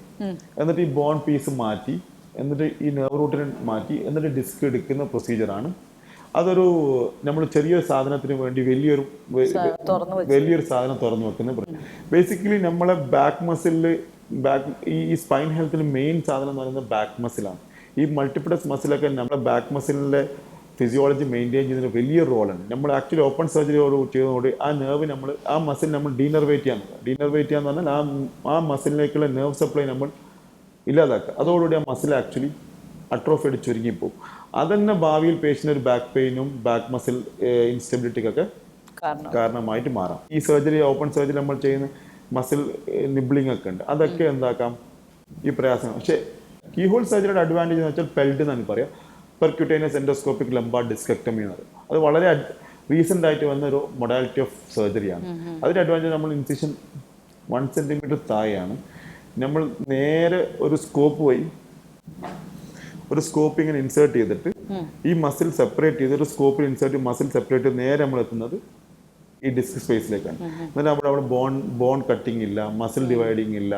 എന്നിട്ട് ഈ ബോൺ പീസ് മാറ്റി എന്നിട്ട് ഈ നെർവ് റൂട്ടിനെ മാറ്റി എന്നിട്ട് ഡിസ്ക് എടുക്കുന്ന പ്രൊസീജിയറാണ് അതൊരു നമ്മൾ ചെറിയൊരു സാധനത്തിന് വേണ്ടി വലിയൊരു വലിയൊരു സാധനം തുറന്നു വെക്കുന്ന ബേസിക്കലി നമ്മളെ ബാക്ക് മസിലിൽ ബാക്ക് ഈ ഈ സ്പൈൻ ഹെൽത്തിന് മെയിൻ സാധനം എന്ന് പറയുന്നത് ബാക്ക് മസിലാണ് ഈ മൾട്ടിപ്ലസ് മസിലൊക്കെ നമ്മുടെ ബാക്ക് മസിലിന്റെ ഫിസിയോളജി മെയിന്റെയിൻ ചെയ്യുന്നതിന് വലിയ റോളാണ് നമ്മൾ ആക്ച്വലി ഓപ്പൺ സർജറിയോട് ചെയ്തതോടെ ആ നെർവ് നമ്മൾ ആ മസിൽ നമ്മൾ ഡീനർവേറ്റ് ചെയ്യാൻ ഡീനർവേറ്റ് ചെയ്യാന്ന് പറഞ്ഞാൽ ആ ആ മസിലിലേക്കുള്ള നെർവ് സപ്ലൈ നമ്മൾ ഇല്ലാതാക്കുക. അതോടുകൂടി ആ മസിൽ ആക്ച്വലി അട്രോഫൈഡ് ചുരുങ്ങിപ്പോവും അതന്നെ ഭാവിയിൽ പേഷ്യന്റ് ഒരു ബാക്ക് പെയിനും ബാക്ക് മസിൽ ഇൻസ്റ്റബിലിറ്റിക്കൊക്കെ കാരണം. കാരണമായിട്ട് മാറാം. ഈ സർജറി ഓപ്പൺ സർജറി നമ്മൾ ചെയ്യുന്ന മസിൽ നിബ്ലിംഗ് ഒക്കെ ഉണ്ട്. അതൊക്കെ എന്താക്കാം? ഈ പ്രയാസം പക്ഷേ കീഹോൾ സർജറിയുടെ അഡ്വാന്റേജ് എന്ന് വെച്ചാൽ പെൽഡ് എന്നാണ് പറയാം. പെർക്യൂട്ടേനിയസ് എൻഡോസ്കോപ്പിക് ലംബാർ ഡിസ്കക്ടമി എന്ന് പറയും. അത് വളരെ റീസെന്റ് ആയിട്ട് വന്ന ഒരു മൊഡാലിറ്റി ഓഫ് സർജറിയാണ് അതിന്റെ അഡ്വാന്റേജ് നമ്മൾ ഇൻസിഷൻ വൺ സെന്റിമീറ്റർ താഴെയാണ്. നമ്മൾ നേരെ ഒരു സ്കോപ്പ് വഴി ഒരു സ്കോപ്പ് ഇങ്ങനെ ഇൻസേർട്ട് ചെയ്തിട്ട് ഈ മസിൽ സെപ്പറേറ്റ് ചെയ്ത് ഒരു സ്കോപ്പിൽ ഇൻസേർട്ട് മസിൽ സെപ്പറേറ്റ് ചെയ്ത് നേരെ നമ്മൾ എത്തുന്നത് ഈ ഡിസ്ക് സ്പേസിലേക്കാണ് എന്നാലും അവിടെ അവിടെ ബോൺ ബോൺ കട്ടിങ് ഇല്ല മസിൽ ഡിവൈഡിങ് ഇല്ല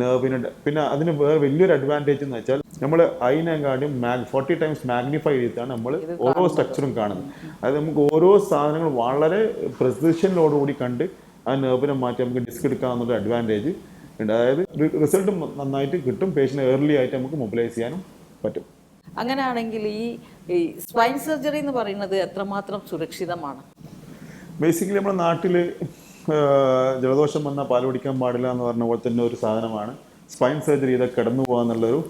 നെർവിന് പിന്നെ അതിന് വേറെ വലിയൊരു അഡ്വാന്റേജ് എന്ന് വെച്ചാൽ നമ്മൾ അതിനെക്കാട്ടും മാഗ് ഫോർട്ടി ടൈംസ് മാഗ്നിഫൈ ചെയ്തിട്ടാണ് നമ്മൾ ഓരോ സ്ട്രക്ചറും കാണുന്നത്. അതായത് നമുക്ക് ഓരോ സാധനങ്ങൾ വളരെ പ്രസിഷനിലോടുകൂടി കണ്ട് ആ നെർവിനെ മാറ്റി നമുക്ക് ഡിസ്ക് എടുക്കാമെന്നുള്ള അഡ്വാന്റേജ് ഉണ്ട്. അതായത് റിസൾട്ട് നന്നായിട്ട് കിട്ടും. പേഷ്യന്റ് ഏർലി ആയിട്ട് നമുക്ക് മൊബിലൈസ് ചെയ്യാനും പറ്റും. അങ്ങനെയാണെങ്കിൽ ഈ ഈ സ്പൈൻ സർജറി എന്ന് പറയുന്നത് എത്രമാത്രം സുരക്ഷിതമാണ്? ബേസിക്കലി നമ്മുടെ നാട്ടിൽ ജലദോഷം വന്നാൽ പാൽ കുടിക്കാൻ പാടില്ല എന്ന് പറഞ്ഞ പോലെ തന്നെ ഒരു സാധനമാണ്. സ്പൈൻ സർജറി ചെയ്താൽ കിടന്നു പോകാന്നുള്ളൊരു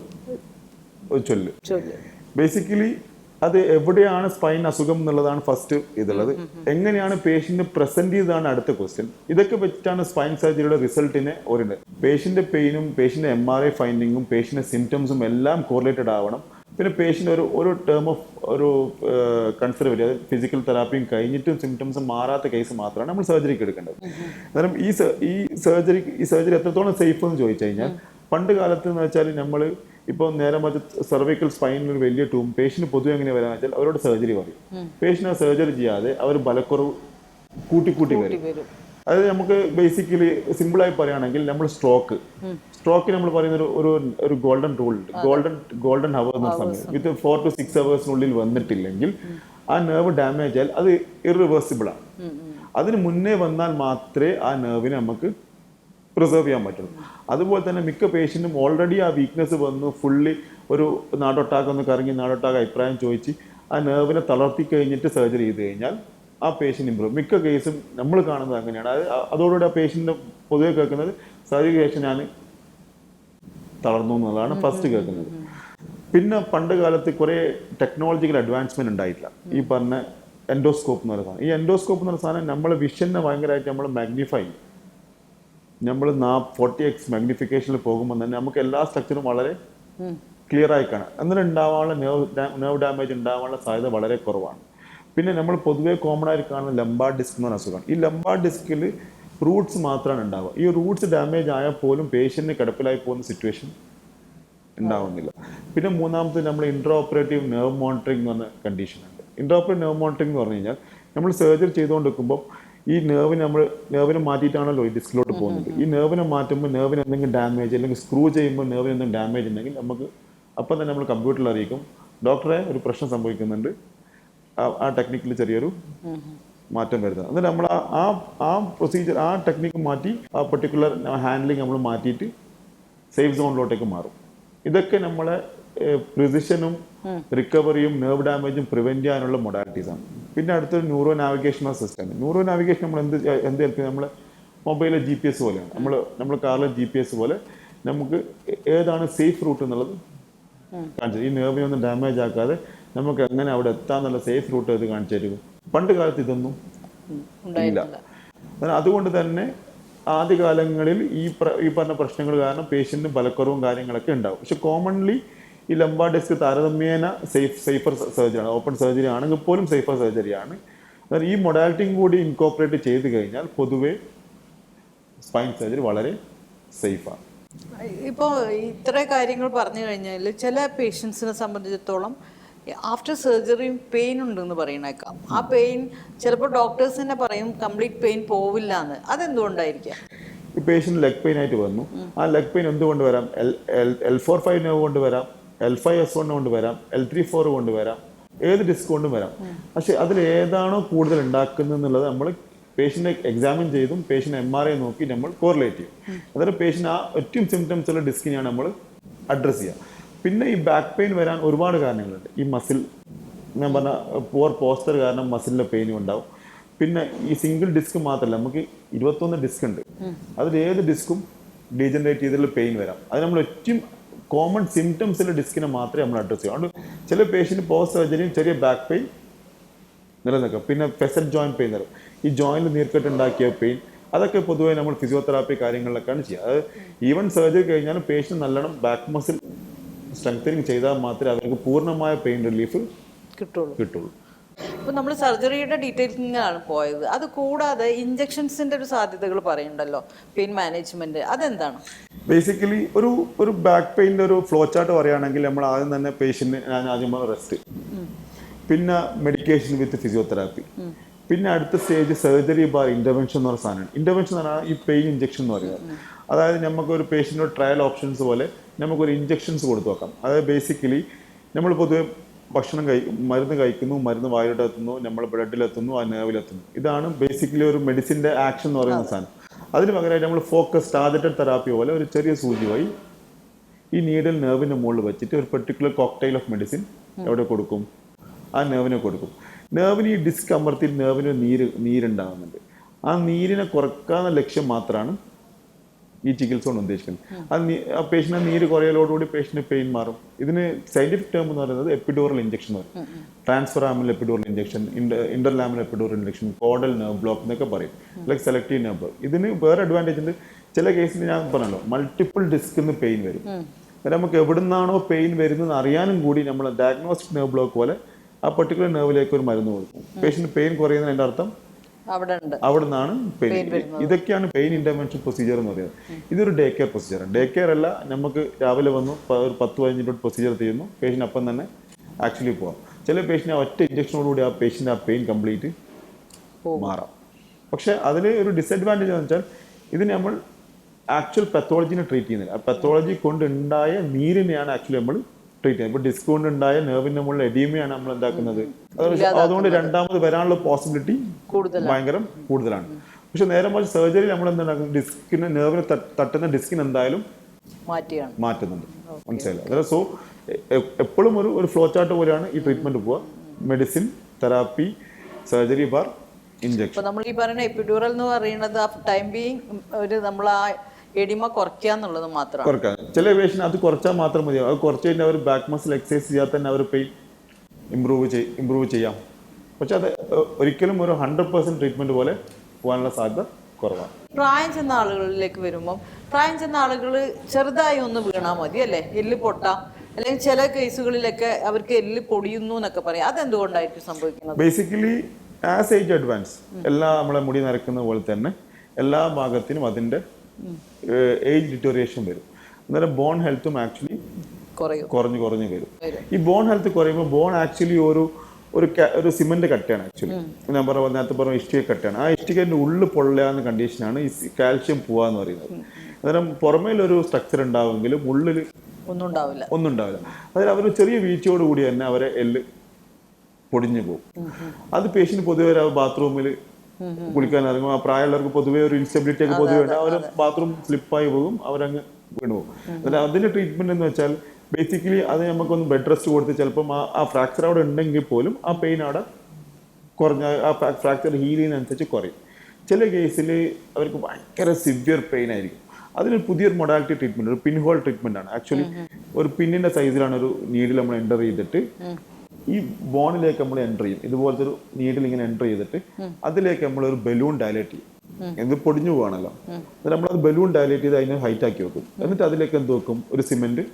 ഒരു ചൊല്ല്. ബേസിക്കലി അത് എവിടെയാണ് സ്പൈൻ അസുഖം എന്നുള്ളതാണ് ഫസ്റ്റ് ഇതുള്ളത്. എങ്ങനെയാണ് പേഷ്യന്റ് പ്രസന്റ് ചെയ്തതാണ് അടുത്ത ക്വസ്റ്റ്യൻ ഇതൊക്കെ വെച്ചിട്ടാണ് സ്പൈൻ സർജറിയുടെ റിസൾട്ടിനെ ഓരിടുന്നത് പേഷ്യന്റ് പെയിനും പേഷ്യന്റ് എം ആർ ഐ ഫൈൻഡിങ്ങും പേഷ്യന്റ് സിംറ്റംസും എല്ലാം കോറിലേറ്റഡ് ആവണം. പിന്നെ പേഷ്യന്റ് ഒരു ഒരു ടേം ഓഫ് ഒരു കൺസിഡർ വരിക ഫിസിക്കൽ തെറാപ്പിയും കഴിഞ്ഞിട്ടും സിംറ്റംസ് മാറാത്ത കേസ് മാത്രമാണ് നമ്മൾ സർജറിക്ക് എടുക്കേണ്ടത്. അന്നേരം ഈ ഈ സർജറി ഈ സർജറി എത്രത്തോളം സേഫ് എന്ന് ചോദിച്ചു കഴിഞ്ഞാൽ പണ്ട് കാലത്ത് എന്ന് വെച്ചാൽ നമ്മൾ ഇപ്പോൾ നേരെ മറിച്ച് സെർവിക്കൽ സ്പൈനിൽ ഒരു വലിയ ടൂം പേഷ്യന്റ് പൊതുവെ എങ്ങനെ വരാന്ന് വെച്ചാൽ അവരോട് സർജറി പറയും. പേഷ്യന്റ് ആ സർജറി ചെയ്യാതെ അവർ ബലക്കുറവ് കൂട്ടി കൂട്ടി വരും അതായത് നമുക്ക് ബേസിക്കലി സിമ്പിളായി പറയുകയാണെങ്കിൽ നമ്മൾ സ്ട്രോക്ക് സ്ട്രോക്ക് നമ്മൾ പറയുന്ന ഒരു ഒരു ഒരു ഗോൾഡൻ റൂൾ ഉണ്ട്. ഗോൾഡൻ ഗോൾഡൻ ഹവർ എന്ന സമയം. വിത്ത് ഫോർ ടു സിക്സ് ഹവേഴ്സിനുള്ളിൽ വന്നിട്ടില്ലെങ്കിൽ ആ നെർവ് ഡാമേജ് ആയാൽ അത് ഇറിവേഴ്സിബിൾ ആണ്. അതിന് മുന്നേ വന്നാൽ മാത്രമേ ആ നെർവിനെ നമുക്ക് പ്രിസർവ് ചെയ്യാൻ പറ്റുള്ളൂ. അതുപോലെ തന്നെ മിക്ക പേഷ്യന്റും ഓൾറെഡി ആ വീക്ക്നെസ് വന്നു. ഫുള്ളി ഒരു നാടൊട്ടാക്കൊന്ന് കറങ്ങി നാടൊട്ടാക്ക അഭിപ്രായം ചോദിച്ച് ആ നെർവിനെ തളർത്തി കഴിഞ്ഞിട്ട് സർജറി ചെയ്ത് കഴിഞ്ഞാൽ ആ പേഷ്യന്റ് ഇമ്പ്രൂവ് മിക്ക കേസും നമ്മൾ കാണുന്നത് അങ്ങനെയാണ്. അത് അതോടുകൂടി ആ പേഷ്യന്റ് പൊതുവെ കേൾക്കുന്നത് സർജറി ശേഷം ഞാൻ തളർന്നു എന്നുള്ളതാണ് ഫസ്റ്റ് കേൾക്കുന്നത്. പിന്നെ പണ്ട് കാലത്ത് കുറേ ടെക്നോളജിക്കൽ അഡ്വാൻസ്മെന്റ് ഉണ്ടായിട്ടില്ല. ഈ പറഞ്ഞ എൻഡോസ്കോപ്പ് എന്ന് പറയുന്ന സാധനം. ഈ എൻഡോസ്കോപ്പ് എന്ന് പറയുന്ന സാധനം നമ്മൾ വിഷനെ ഭയങ്കരമായിട്ട് നമ്മൾ മാഗ്നിഫൈ ചെയ്യും. നമ്മൾ നാ ഫോർട്ടി എക്സ് മാഗ്നിഫിക്കേഷനിൽ പോകുമ്പോൾ തന്നെ നമുക്ക് എല്ലാ സ്ട്രക്ചറും വളരെ ക്ലിയർ ആയി കാണാം. എന്നിട്ട് ഉണ്ടാവാനുള്ള നെർവ് നെർവ് ഡാമേജ് ഉണ്ടാവാനുള്ള സാധ്യത വളരെ കുറവാണ്. പിന്നെ നമ്മൾ പൊതുവേ കോമൺ ആയിട്ട് കാണുന്ന ലംബാർ ഡിസ്ക് എന്ന് പറഞ്ഞ അസുഖമാണ്. ഈ ലംബാർ ഡിസ്കിൽ റൂട്ട്സ് മാത്രമാണ് ഉണ്ടാവുക. ഈ റൂട്ട്സ് ഡാമേജ് ആയാൽ പോലും പേഷ്യന്റിന് കിടപ്പിലായി പോകുന്ന സിറ്റുവേഷൻ ഉണ്ടാവുന്നില്ല. പിന്നെ മൂന്നാമത്തെ നമ്മൾ ഇൻട്രോ ഓപ്പറേറ്റീവ് നെർവ് മോണിറ്ററിംഗ് എന്ന് പറഞ്ഞ condition intro intra operative nerve monitoring എന്ന് പറഞ്ഞു കഴിഞ്ഞാൽ നമ്മൾ സർജറി ചെയ്തുകൊണ്ടിരിക്കുമ്പോൾ ഈ നെർവിന് നമ്മൾ നെർവിനെ മാറ്റിയിട്ടാണല്ലോ ഈ ഡിസ്കിലോട്ട് പോകുന്നത്. ഈ നെർവിനെ മാറ്റുമ്പോൾ നെർവിന് എന്തെങ്കിലും ഡാമേജ് അല്ലെങ്കിൽ സ്ക്രൂ ചെയ്യുമ്പോൾ നെർവിന് എന്തെങ്കിലും ഡാമേജ് ഉണ്ടെങ്കിൽ നമുക്ക് അപ്പം തന്നെ നമ്മൾ കമ്പ്യൂട്ടറിൽ അറിയിക്കും. ഡോക്ടറെ ഒരു പ്രശ്നം സംഭവിക്കുന്നുണ്ട്. ആ- ടെക്നിക്കിൽ ചെറിയൊരു മാറ്റം വരുന്നത്. എന്നിട്ട് നമ്മൾ ആ- ആ പ്രൊസീജിയർ ആ ടെക്നിക്ക് മാറ്റി ആ പെർട്ടിക്കുലർ ഹാൻഡ്ലിങ് നമ്മൾ മാറ്റിയിട്ട് സേഫ് സോണിലോട്ടേക്ക് മാറും. ഇതൊക്കെ നമ്മളെ പ്രിസിഷനും റിക്കവറിയും നെർവ് ഡാമേജും പ്രിവെന്റ് ചെയ്യാനുള്ള മൊഡാലിറ്റീസ് ആണ്. പിന്നെ അടുത്തൊരു neuro navigational system neuro navigation നമ്മൾ എന്ത് എന്ത് ഹെൽപ്പ് നമ്മളെ മൊബൈലിലെ ജി പി എസ് പോലെയാണ്. നമ്മൾ നമ്മൾ കാറിലെ ജി പി എസ് പോലെ നമുക്ക് ഏതാണ് സേഫ് റൂട്ട് എന്നുള്ളത് കാണിച്ചത് ഈ നേർവിനെ ഒന്നും ഡാമേജ് ആക്കാതെ നമുക്ക് എങ്ങനെ അവിടെ എത്താന്നുള്ള സേഫ് റൂട്ട് ഇത് കാണിച്ചു തരും? പണ്ട് കാലത്ത് ഇതൊന്നും ഇല്ല. അതുകൊണ്ട് തന്നെ ആദ്യകാലങ്ങളിൽ ഈ ഈ പറഞ്ഞ പ്രശ്നങ്ങൾ കാരണം പേഷ്യന്റിന് ബലക്കുറവും കാര്യങ്ങളൊക്കെ ഉണ്ടാവും. പക്ഷെ കോമൺലി ഈ ലംബ ഡെസ്ക് താരതമ്യേന സേഫ് സേഫർ സർജറിയാണ് ഓപ്പൺ സർജറി ആണെങ്കിൽ പോലും സേഫർ സർജറിയാണ് എന്നാൽ ഈ മൊഡാലിറ്റിയും കൂടി ഇൻകോപ്പറേറ്റ് ചെയ്ത് കഴിഞ്ഞാൽ പൊതുവെ സ്പൈൻ സർജറി വളരെ സേഫാണ് ഇപ്പോൾ ഇത്ര കാര്യങ്ങൾ പറഞ്ഞു കഴിഞ്ഞാൽ ചില പേഷ്യൻസിനെ സംബന്ധിച്ചിടത്തോളം ആഫ്റ്റർ സർജറിയും പെയിൻ ഉണ്ടെന്ന് പറയണേക്കാം. ആ പെയിൻ ചിലപ്പോൾ ഡോക്ടേഴ്സ് തന്നെ പറയും കംപ്ലീറ്റ് പെയിൻ പോവില്ല എന്ന് അതെന്തുകൊണ്ടായിരിക്കാം? ഈ പേഷ്യന്റ് ലെഗ് പെയിൻ ആയിട്ട് വന്നു. ആ ലെഗ് പെയിൻ എന്തുകൊണ്ട് വരാം? L L L four five now കൊണ്ട് വരാം. എൽ ഫൈവ് എസ് വൺ കൊണ്ട് വരാം എൽ ത്രീ ഫോർ കൊണ്ട് വരാം ഏത് ഡിസ്ക് കൊണ്ടും വരാം. പക്ഷെ അതിൽ ഏതാണോ കൂടുതൽ ഉണ്ടാക്കുന്നത് എന്നുള്ളത് നമ്മൾ പേഷ്യന്റെ എക്സാമിൻ ചെയ്തും പേഷ്യന്റ് എം ആർ ഐ നോക്കി നമ്മൾ കോറിലേറ്റ് ചെയ്യും. അതായത് പേഷ്യന്റ് ആ ഒറ്റയും സിംറ്റംസ് ഉള്ള ഡിസ്കിനെയാണ് നമ്മൾ അഡ്രസ്സ് ചെയ്യുക. പിന്നെ ഈ ബാക്ക് പെയിൻ വരാൻ ഒരുപാട് കാരണങ്ങളുണ്ട്. ഈ മസിൽ ഞാൻ പറഞ്ഞ പോർ പോസ്റ്റർ കാരണം മസിലിന്റെ പെയിനും ഉണ്ടാവും. പിന്നെ ഈ സിംഗിൾ ഡിസ്ക് മാത്രമല്ല നമുക്ക് ഇരുപത്തൊന്ന് ഡിസ്ക് ഉണ്ട്. അതിൽ ഏത് ഡിസ്കും ഡീജനറേറ്റ് ചെയ്തിട്ടുള്ള പെയിൻ വരാം. അത് നമ്മൾ ഏറ്റവും കോമൺ സിംറ്റംസിലെ ഡിസ്കിനെ മാത്രമേ നമ്മൾ അഡ്രസ്സ് ചെയ്യൂ അതുകൊണ്ട് ചില പേഷ്യന്റ് പോസ്റ്റ് സർജറിയും ചെറിയ ബാക്ക് പെയിൻ നിലനിൽക്കും. പിന്നെ ഫെസൽ ജോയിന്റ് പെയിൻ തരും ഈ ജോയിന്റ് നീർക്കെട്ടുണ്ടാക്കിയ പെയിൻ അതൊക്കെ പൊതുവെ നമ്മൾ ഫിസിയോതെറാപ്പി കാര്യങ്ങളിലൊക്കെയാണ് ചെയ്യുക. അത് ഈവൻ സർജറി കഴിഞ്ഞാലും പേഷ്യന്റ് നല്ലോണം ബാക്ക് മസിൽ സ്ട്രെങ്തനിങ് ചെയ്താൽ മാത്രമേ അവർക്ക് പൂർണമായ പെയിൻ റിലീഫ് കിട്ടുള്ളൂ. കിട്ടുള്ളൂ. ഇപ്പൊ നമ്മൾ സർജറിയുടെ ഡീറ്റെയിലിംഗാണ് പോയത്. അത് കൂടാതെ ഇഞ്ചക്ഷൻസിന്റെ ഒരു സാധ്യതകൾ പറയുന്നുണ്ടല്ലോ. പെയിൻ മാനേജ്മെന്റ് അതെന്താണ്? ബേസിക്കലി ഒരു ഒരു ബാക്ക് പെയിന്റെ ഒരു ഫ്ലോ ചാർട്ട് പറയുകയാണെങ്കിൽ നമ്മൾ ആദ്യം തന്നെ പേഷ്യന്റ് ഞാൻ ആദ്യം റെസ്റ്റ് പിന്നെ മെഡിക്കേഷൻ വിത്ത് ഫിസിയോതെറാപ്പി പിന്നെ അടുത്ത സ്റ്റേജ് സർജറി ബാർ ഇന്റർവെൻഷൻ എന്ന് പറയുന്ന സാധനമാണ്. ഇന്റർവെൻഷൻ എന്ന് പറഞ്ഞാൽ ഈ പെയിൻ ഇഞ്ചക്ഷൻ എന്ന് പറയുന്നത്. അതായത് നമുക്കൊരു പേഷ്യന്റ് ട്രയൽ ഓപ്ഷൻസ് പോലെ നമുക്കൊരു ഇഞ്ചക്ഷൻസ് കൊടുത്തു നോക്കാം അതായത് ബേസിക്കലി നമ്മൾ പൊതുവെ ഭക്ഷണം കഴി മരുന്ന് കഴിക്കുന്നു മരുന്ന് വായിലോട്ട് എത്തുന്നു നമ്മൾ ബ്ലഡിലെത്തുന്നു ആ നേവിലെത്തുന്നു ഇതാണ് ബേസിക്കലി ഒരു മെഡിസിന്റെ ആക്ഷൻ എന്ന് പറയുന്ന സാധനം. അതിന് പകരമായിട്ട് നമ്മൾ ഫോക്കസ് ടാർജറ്റഡ് തെറാപ്പി പോലെ ഒരു ചെറിയ സൂചി വഴി ഈ നീഡിൽ നെർവിന്റെ മുകളിൽ വെച്ചിട്ട് ഒരു പെർട്ടിക്കുലർ കോക്ടൈൽ ഓഫ് മെഡിസിൻ എവിടെ കൊടുക്കും? ആ നെർവിനെ കൊടുക്കും. നെർവിന് ഈ ഡിസ്ക് അമർത്തി നെർവിന് നീര് നീരുണ്ടാകുന്നുണ്ട്. ആ നീരിനെ കുറക്കാന്ന ലക്ഷ്യം മാത്രമാണ് ഈ ചികിത്സ കൊണ്ട് ഉദ്ദേശിക്കുന്നത്. അത് ആ പേഷ്യന് നീര് കുറയലോടുകൂടി പേഷ്യന്റ് പെയിൻ മാറും. ഇതിന് സയന്റിഫിക് ടേം എന്ന് പറയുന്നത് epidural injection transforaminal epidural injection interlaminar epidural injection caudal nerve block എന്നൊക്കെ പറയും. ലൈക്ക് സെലക്റ്റീവ് നെർവ് ബ്ലോക്ക് ഇതിന് വേറെ അഡ്വാന്റേജ് ഉണ്ട്. ചില കേസിൽ ഞാൻ പറഞ്ഞല്ലോ മൾട്ടിപ്പിൾ ഡിസ്കിന്ന് പെയിൻ വരും. അതായത് നമുക്ക് എവിടുന്നാണോ പെയിൻ വരുന്നത് അറിയാനും കൂടി നമ്മൾ ഡയഗ്നോസ്റ്റിക് നെർവ് ബ്ലോക്ക് പോലെ ആ പെർട്ടിക്കുലർ നെർവിലേക്ക് ഒരു മരുന്ന് കൊടുക്കും. പേഷ്യന്റ് പെയിൻ കുറയുന്നതിന്റെ അർത്ഥം അവിടെ നിന്നാണ് പെയിൻ ഇതൊക്കെയാണ് പെയിൻ ഇന്റർവെൻഷൻ പ്രൊസീജിയർ എന്ന് പറയുന്നത്. ഇതൊരു ഡേ കെയർ പ്രൊസീജിയറാണ് ഡേ കെയർ അല്ല നമുക്ക് രാവിലെ വന്നു ഒരു പത്ത് പതിനഞ്ച് മിനിറ്റ് പ്രൊസീജിയർ ചെയ്യുന്നു. പേഷ്യന്റ് അപ്പം തന്നെ ആക്ച്വലി പോവാം. ചില പേഷ്യന്റ് ഒറ്റ ഇഞ്ചക്ഷനോടുകൂടി ആ പേഷ്യന്റ് ആ പെയിൻ കംപ്ലീറ്റ് മാറാം. പക്ഷെ അതിൽ ഒരു ഡിസഡ്വാന്റേജ് എന്ന് വെച്ചാൽ ഇത് നമ്മൾ ആക്ച്വൽ പെത്തോളജിനെ ട്രീറ്റ് ചെയ്യുന്നില്ല. ആ പെത്തോളജി കൊണ്ടുണ്ടായ നീരിനെയാണ് ആക്ച്വലി നമ്മൾ ട്രീറ്റ് ചെയ്യുന്നത് ഇപ്പോൾ ഡിസ്കൗണ്ട് ഉണ്ടായ നെർവിന്റെ മുകളിൽ എഡീമയാണ് നമ്മൾ എന്താക്കുന്നത്. അതുകൊണ്ട് രണ്ടാമത് വരാനുള്ള പോസിബിലിറ്റി. ഭയങ്കര കൂടുതലാണ്. പക്ഷെ നേരെ മറിച്ച് സർജറി നമ്മൾ എന്താണ് ഡിസ്കിന് നെർവിന് തട്ടുന്ന ഡിസ്കിന് എന്തായാലും മാറ്റുന്നുണ്ട്. മനസ്സിലായില്ല? അതായത് സോ എപ്പോഴും ഒരു ഒരു ഫ്ലോ ചാർട്ട് പോലെയാണ് ഈ ട്രീറ്റ്മെന്റ് പോവുക. മെഡിസിൻ തെറാപ്പി സർജറി ബാർ ഇഞ്ചക്ഷൻ ഇപ്പൊ നമ്മൾ ഈ പറയുന്ന എപ്പിഡ്യൂറൽ എന്ന് പറയുന്നത് ആ ടൈം ബീങ് ഒരു നമ്മൾ ആ എഡിമ കുറയ്ക്കുക എന്നുള്ളത് കുറയ്ക്കാൻ ചില പേഷ്യന്റ് അത് കുറച്ചാൽ മാത്രം മതി. അത് കുറച്ച് കഴിഞ്ഞാൽ അവർ ബാക്ക് മസിൽ എക്സസൈസ് ചെയ്യാതെ തന്നെ അവർ പെയിൻ ഇമ്പ്രൂവ് ചെയ് ഇമ്പ്രൂവ് ചെയ്യാം. പക്ഷെ അത് ഒരിക്കലും ഒരു ഹൺഡ്രഡ് പെർസെന്റ് ട്രീറ്റ്മെന്റ് പോലെ പോകാനുള്ള സാധ്യത കുറവാണ്. പ്രായം ചെന്ന ആളുകളിലേക്ക് വരുമ്പം പ്രായം ചെന്ന ആളുകൾ ചെറുതായി ഒന്ന് വീണാൽ മതി അല്ലേ? എല്ല് പൊട്ടാം. അല്ലെങ്കിൽ ചില കേസുകളിലൊക്കെ അവർക്ക് എല്ല് പൊടിയുന്നു എന്നൊക്കെ പറയാം. അതെന്തുകൊണ്ടായിരിക്കും സംഭവിക്കുന്നത്? ബേസിക്കലി ആസ് ഏജ് അഡ്വാൻസ് എല്ലാ നമ്മളെ മുടി നരക്കുന്ന പോലെ തന്നെ എല്ലാ ഭാഗത്തിനും അതിന്റെ ഏജ് ഡിറ്റോറിയേഷൻ വരും. അന്നേരം ബോൺ ഹെൽത്തും ആക്ച്വലി കുറഞ്ഞു കുറഞ്ഞു വരും. ഈ ബോൺ ഹെൽത്ത് കുറയുമ്പോൾ ബോൺ ആക്ച്വലി ഒരു ഒരു ഒരു സിമെന്റ് കട്ടയാണ് ആക്ച്വലി ഞാൻ പറഞ്ഞ നേരത്തെ പറഞ്ഞ ഇഷ്ടിക കട്ടയാണ്. ആ ഇഷ്ടികന്റെ ഉള്ളിൽ പൊള്ളയാന്ന് കണ്ടീഷനാണ് ഈ കാൽഷ്യം പോവാന്ന് പറയുന്നത്. അന്നേരം പുറമേലൊരു സ്ട്രക്ചർ ഉണ്ടാവുമെങ്കിലും ഉള്ളിൽ ഒന്നും ഉണ്ടാവില്ല. ഒന്നും ഉണ്ടാവില്ല. അതിൽ അവർ ചെറിയ വീഴ്ചയോട് കൂടി തന്നെ അവരെ എല്ല് പൊടിഞ്ഞു പോകും. അത് പേഷ്യന്റ് പൊതുവെ ബാത്റൂമിൽ കുളിക്കാൻ ഇറങ്ങും ആ പ്രായമുള്ളവർക്ക് പൊതുവെ ഒരു ഇൻസ്റ്റബിലിറ്റി ഒക്കെ പൊതുവെ ഉണ്ട്. അവർ ബാത്റൂം സ്ലിപ്പായി പോകും അവരങ്ങ് വീണു പോകും. അതിൽ അതിന്റെ ട്രീറ്റ്മെന്റ് എന്ന് വെച്ചാൽ ബേസിക്കലി അത് നമുക്കൊന്ന് ബെഡ് റെസ്റ്റ് കൊടുത്ത് ചിലപ്പം ആ ആ ഫ്രാക്ചർ അവിടെ ഉണ്ടെങ്കിൽ പോലും ആ പെയിൻ അവിടെ കുറഞ്ഞ ആ ഫ്രാക്ചർ ഹീൽ ചെയ്യുന്നതനുസരിച്ച് കുറയും. ചില കേസിൽ അവർക്ക് ഭയങ്കര സിവിയർ പെയിൻ ആയിരിക്കും. അതിന് പുതിയൊരു മൊഡാലിറ്റി ട്രീറ്റ്മെന്റ് ഒരു പിൻഹോൾ ട്രീറ്റ്മെന്റ് ആണ്. ആക്ച്വലി ഒരു പിന്നിന്റെ സൈസിലാണ് ഒരു നീഡിൽ നമ്മൾ എന്റർ ചെയ്തിട്ട് ഈ ബോണിലേക്ക് നമ്മൾ എന്റർ ചെയ്യും. ഇതുപോലത്തെ ഒരു നീഡിൽ ഇങ്ങനെ എന്റർ ചെയ്തിട്ട് അതിലേക്ക് നമ്മൾ ഒരു ബലൂൺ ഡയലേറ്റ് ചെയ്യും. എന്ത് പൊടിഞ്ഞു പോകണല്ലോ നമ്മൾ അത് ബലൂൺ ഡയലേറ്റ് ചെയ്ത് അതിനെ ഹൈറ്റ് ആക്കി വെക്കും. എന്നിട്ട് അതിലേക്ക് എന്ത് വെക്കും? ഒരു സിമെന്റ്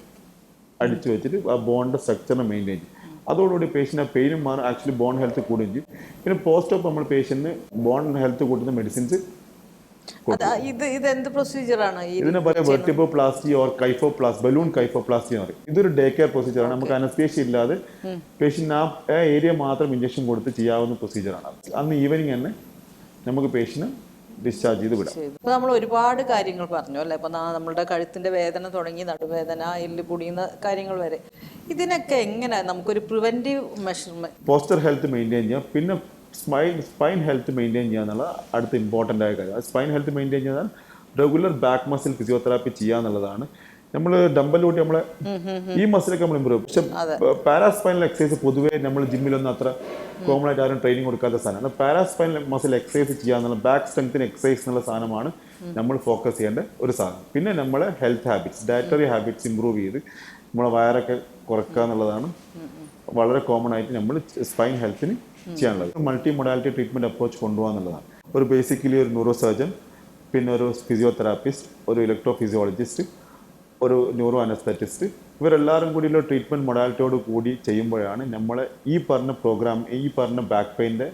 അടിച്ചു വെച്ചിട്ട് ആ ബോണിന്റെ സ്ട്രക്ചറിനെ മെയിന്റെയിൻ ചെയ്യും. അതോടുകൂടി പേഷ്യന്റെ ആ പെയിനും മാറും. ആക്ച്വലി ബോൺ ഹെൽത്ത് കൂടുകയും ചെയ്യും. പിന്നെ പോസ്റ്റ് ഓപ്പ് നമ്മൾ പേഷ്യന്റിന് ബോൺ ഹെൽത്ത് കൂട്ടുന്ന മെഡിസിൻസ് ഇത് ഇത് എന്ത് പ്രൊസീജിയറാണ് ഇതിന് ഇതിനെ പറയാം vertebroplasty or kyphoplasty balloon എന്ന് പറയും. ഇതൊരു ഡേ കെയർ പ്രൊസീജിയറാണ് നമുക്ക് അനസ്തേഷ്യ ഇല്ലാതെ പേഷ്യന്റിന് ആ ഏരിയ മാത്രം ഇഞ്ചക്ഷൻ കൊടുത്ത് ചെയ്യാവുന്ന പ്രൊസീജിയറാണ് അന്ന് ഈവനിങ് തന്നെ നമുക്ക് പേഷ്യന് ഡിസ്ചാർജ് ചെയ്ത് വിടാം. നമ്മൾ ഒരുപാട് കാര്യങ്ങൾ പറഞ്ഞു അല്ലേ? അപ്പോൾ നമ്മളുടെ കഴുത്തിന്റെ വേദന തുടങ്ങി നടുവേദന എല്ല് പൊടിയുന്ന കാര്യങ്ങൾ വരെ. ഇതിനൊക്കെ എങ്ങനെ നമുക്കൊരു preventive measurement posture health maintain ചെയ്യാം. പിന്നെ സ്പൈൻ സ്പൈൻ ഹെൽത്ത് മെയിന്റെയിൻ ചെയ്യുക എന്നുള്ള അടുത്ത ഇമ്പോർട്ടന്റ് ആയ കാര്യം. സ്പൈൻ ഹെൽത്ത് മെയിന്റെയിൻ ചെയ്താൽ റെഗുലർ ബാക്ക് മസിൽ ഫിസിയോതെറാപ്പി ചെയ്യുക എന്നുള്ളതാണ്. നമ്മൾ ഡമ്പലിലൂട്ടി നമ്മളെ ഈ മസിലൊക്കെ നമ്മൾ ഇമ്പ്രൂവ് പക്ഷെ പാരാസ്പൈനൽ എക്സസൈസ് പൊതുവേ നമ്മൾ ജിമ്മിലൊന്നും അത്ര കോമൺ ആയിട്ട് ആരും ട്രെയിനിങ് കൊടുക്കാത്ത സാധനമാണ്. പാരാസ്പൈനൽ മസിൽ എക്സസൈസ് ചെയ്യുക എന്നുള്ള ബാക്ക് സ്ട്രെങ്ത്തിന് എക്സസൈസ് എന്നുള്ള സാധനമാണ് നമ്മൾ ഫോക്കസ് ചെയ്യേണ്ട ഒരു സാധനം. പിന്നെ നമ്മളെ health habits dietary habits improve ചെയ്ത് നമ്മളെ വയറൊക്കെ കുറക്കുക എന്നുള്ളതാണ്. വളരെ കോമൺ ആയിട്ട് നമ്മൾ സ്പൈൻ ഹെൽത്തിന് ചെയ്യാനുള്ളത്. മൾട്ടി മൊഡാലിറ്റി ട്രീറ്റ്മെന്റ് അപ്രോച്ച് കൊണ്ടുപോകുക എന്നുള്ളതാണ് ഒരു ബേസിക്കലി ഒരു ന്യൂറോ സർജൻ പിന്നെ ഒരു ഫിസിയോതെറാപ്പിസ്റ്റ് ഒരു ഇലക്ട്രോ ഫിസിയോളജിസ്റ്റ് ഒരു ന്യൂറോ അനസ്തറ്റിസ്റ്റ് ഇവരെല്ലാവരും കൂടിയുള്ള ട്രീറ്റ്മെന്റ് മൊഡാലിറ്റിയോട് കൂടി ചെയ്യുമ്പോഴാണ് നമ്മളെ ഈ പറഞ്ഞ പ്രോഗ്രാം ഈ പറഞ്ഞ ബാക്ക് പെയിന്റെ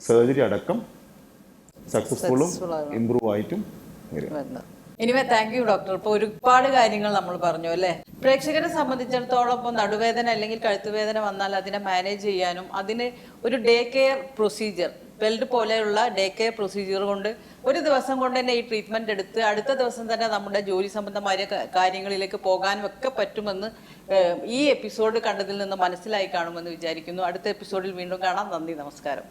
സർജറി അടക്കം സക്സസ്ഫുള്ളും. ഇമ്പ്രൂവ് ആയിട്ടും വരുന്നത് എനിവേ താങ്ക് യു ഡോക്ടർ ഇപ്പൊ ഒരുപാട് കാര്യങ്ങൾ നമ്മൾ പറഞ്ഞു അല്ലേ? പ്രേക്ഷകരെ സംബന്ധിച്ചിടത്തോളം ഇപ്പോൾ നടുവേദന അല്ലെങ്കിൽ കഴുത്തുവേദന വന്നാൽ അതിനെ മാനേജ് ചെയ്യാനും അതിന് ഒരു ഡേ കെയർ പ്രൊസീജിയർ ബെൽഡ് പോലെയുള്ള ഡേ കെയർ പ്രൊസീജിയർ കൊണ്ട് ഒരു ദിവസം കൊണ്ട് തന്നെ ഈ ട്രീറ്റ്മെന്റ് എടുത്ത് അടുത്ത ദിവസം തന്നെ നമ്മുടെ ജോലി സംബന്ധമായ കാര്യങ്ങളിലേക്ക് പോകാനും ഒക്കെ പറ്റുമെന്ന് ഈ എപ്പിസോഡ് കണ്ടതിൽ നിന്ന് മനസ്സിലായി കാണുമെന്ന് വിചാരിക്കുന്നു. അടുത്ത എപ്പിസോഡിൽ വീണ്ടും കാണാം. നന്ദി നമസ്കാരം.